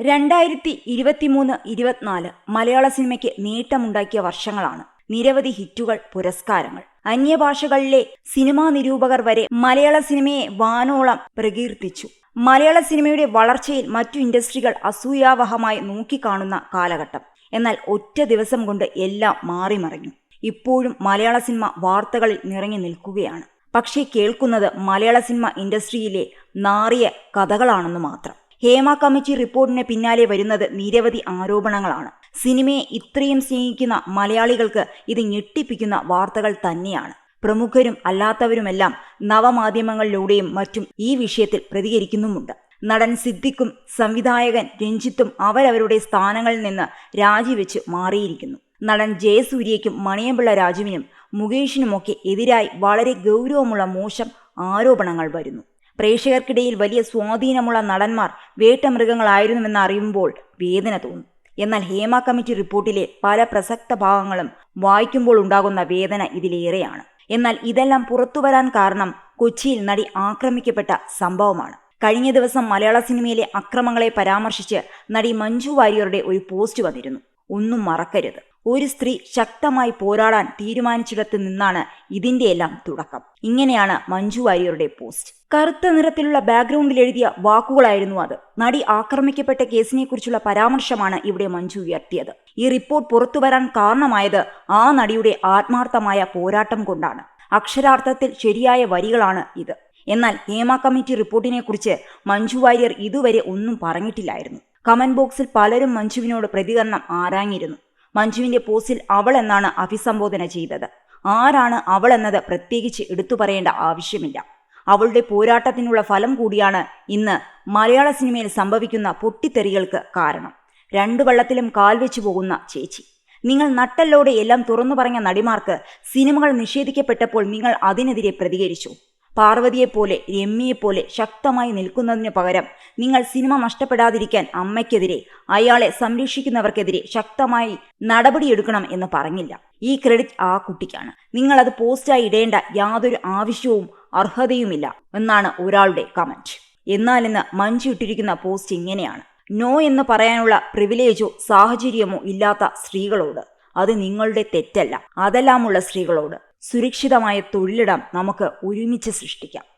രണ്ടായിരത്തി ഇരുപത്തിമൂന്ന് ഇരുപത്തിനാല് മലയാള സിനിമയ്ക്ക് നേട്ടമുണ്ടാക്കിയ വർഷങ്ങളാണ് നിരവധി ഹിറ്റുകൾ പുരസ്കാരങ്ങൾ. അന്യഭാഷകളിലെ സിനിമാ നിരൂപകർ വരെ മലയാള സിനിമയെ വാനോളം പ്രകീർത്തിച്ചു. മലയാള സിനിമയുടെ വളർച്ചയിൽ മറ്റു ഇൻഡസ്ട്രികൾ അസൂയാവഹമായി നോക്കിക്കാണുന്ന കാലഘട്ടം. എന്നാൽ ഒറ്റ ദിവസം കൊണ്ട് എല്ലാം മാറിമറിഞ്ഞു. ഇപ്പോഴും മലയാള സിനിമ വാർത്തകളിൽ നിറഞ്ഞു നിൽക്കുകയാണ്. പക്ഷേ കേൾക്കുന്നത് മലയാള സിനിമ ഇൻഡസ്ട്രിയിലെ നാറിയ കഥകളാണെന്ന് മാത്രം. ഹേമ കമ്മിറ്റി റിപ്പോർട്ടിന് പിന്നാലെ വരുന്നത് നിരവധി ആരോപണങ്ങളാണ്. സിനിമയെ ഇത്രയും സ്നേഹിക്കുന്ന മലയാളികൾക്ക് ഇത് ഞെട്ടിപ്പിക്കുന്ന വാർത്തകൾ തന്നെയാണ്. പ്രമുഖരും അല്ലാത്തവരുമെല്ലാം നവമാധ്യമങ്ങളിലൂടെയും മറ്റും ഈ വിഷയത്തിൽ പ്രതികരിക്കുന്നുമുണ്ട്. നടൻ സിദ്ദിഖും സംവിധായകൻ രഞ്ജിത്തും അവരവരുടെ സ്ഥാനങ്ങളിൽ നിന്ന് രാജിവെച്ച് മാറിയിരിക്കുന്നു. നടൻ ജയസൂര്യയ്ക്കും മണിയമ്പിള്ള രാജുവിനും മുകേഷിനുമൊക്കെ എതിരായി വളരെ ഗൗരവമുള്ള മോശം ആരോപണങ്ങൾ വരുന്നു. പ്രേക്ഷകർക്കിടയിൽ വലിയ സ്വാധീനമുള്ള നടന്മാർ വേട്ടമൃഗങ്ങളായിരുന്നുവെന്ന് അറിയുമ്പോൾ വേദന തോന്നും. എന്നാൽ ഹേമ കമ്മിറ്റി റിപ്പോർട്ടിലെ പല പ്രസക്ത ഭാഗങ്ങളും വായിക്കുമ്പോൾ ഉണ്ടാകുന്ന വേദന ഇതിലേറെയാണ്. എന്നാൽ ഇതെല്ലാം പുറത്തുവരാൻ കാരണം കൊച്ചിയിൽ നടി ആക്രമിക്കപ്പെട്ട സംഭവമാണ്. കഴിഞ്ഞ ദിവസം മലയാള സിനിമയിലെ അക്രമങ്ങളെ പരാമർശിച്ച് നടി മഞ്ജു വാര്യരുടെ ഒരു പോസ്റ്റ് വന്നിരുന്നു. ഒന്നും മറക്കരുത്. ഒരു സ്ത്രീ ശക്തമായി പോരാടാൻ തീരുമാനിച്ചിടത്ത് നിന്നാണ് ഇതിന്റെയെല്ലാം തുടക്കം. ഇങ്ങനെയാണ് മഞ്ജു വാര്യരുടെ പോസ്റ്റ്. കറുത്ത നിറത്തിലുള്ള ബാക്ക്ഗ്രൗണ്ടിൽ എഴുതിയ വാക്കുകളായിരുന്നു അത്. നടി ആക്രമിക്കപ്പെട്ട കേസിനെക്കുറിച്ചുള്ള പരാമർശമാണ് ഇവിടെ മഞ്ജു ഉയർത്തിയത്. ഈ റിപ്പോർട്ട് പുറത്തുവരാൻ കാരണമായത് ആ നടിയുടെ ആത്മാർത്ഥമായ പോരാട്ടം കൊണ്ടാണ്. അക്ഷരാർത്ഥത്തിൽ ശരിയായ വരികളാണ് ഇത്. എന്നാൽ ഹേമ കമ്മിറ്റി റിപ്പോർട്ടിനെക്കുറിച്ച് മഞ്ജു വാര്യർ ഇതുവരെ ഒന്നും പറഞ്ഞിട്ടില്ലായിരുന്നു. കമന്റ് ബോക്സിൽ പലരും മഞ്ജുവിനോട് പ്രതികരണം ആരാഞ്ഞിരുന്നു. മഞ്ജുവിന്റെ പോസ്റ്റിൽ അവൾ എന്നാണ് അഭിസംബോധന ചെയ്തത്. ആരാണ് അവൾ എന്നത് പ്രത്യേകിച്ച് എടുത്തു പറയേണ്ട ആവശ്യമില്ല. അവളുടെ പോരാട്ടത്തിനുള്ള ഫലം കൂടിയാണ് ഇന്ന് മലയാള സിനിമയിൽ സംഭവിക്കുന്ന പൊട്ടിത്തെറികൾക്ക് കാരണം. രണ്ടു വള്ളത്തിലും കാൽ വെച്ചു പോകുന്ന ചേച്ചി. നിങ്ങൾ നട്ടല്ലോടെ എല്ലാം തുറന്നു പറഞ്ഞ നടിമാർക്ക് സിനിമകൾ നിഷേധിക്കപ്പെട്ടപ്പോൾ നിങ്ങൾ അതിനെതിരെ പ്രതികരിച്ചു. പാർവതിയെപ്പോലെ രമ്യയെപ്പോലെ ശക്തമായി നിൽക്കുന്നതിനു പകരം നിങ്ങൾ സിനിമ നഷ്ടപ്പെടാതിരിക്കാൻ അമ്മയ്ക്കെതിരെ അയാളെ സംരക്ഷിക്കുന്നവർക്കെതിരെ ശക്തമായി നടപടിയെടുക്കണം എന്ന് പറഞ്ഞില്ല. ഈ ക്രെഡിറ്റ് ആ കുട്ടിക്കാണ്. നിങ്ങൾ അത് പോസ്റ്റായി ഇടേണ്ട യാതൊരു ആവശ്യവും അർഹതയുമില്ല എന്നാണ് ഒരാളുടെ കമന്റ് എന്നാൽ ഇന്ന് മഞ്ജു ഇട്ടിരിക്കുന്ന പോസ്റ്റ് ഇങ്ങനെയാണ്. നോ എന്ന് പറയാനുള്ള പ്രിവിലേജോ സാഹചര്യമോ ഇല്ലാത്ത സ്ത്രീകളോട്. അത് നിങ്ങളുടെ തെറ്റല്ല. അതെല്ലാമുള്ള സ്ത്രീകളോട്. സുരക്ഷിതമായ തൊഴിലിടം നമുക്ക് ഒരുമിച്ച് സൃഷ്ടിക്കാം.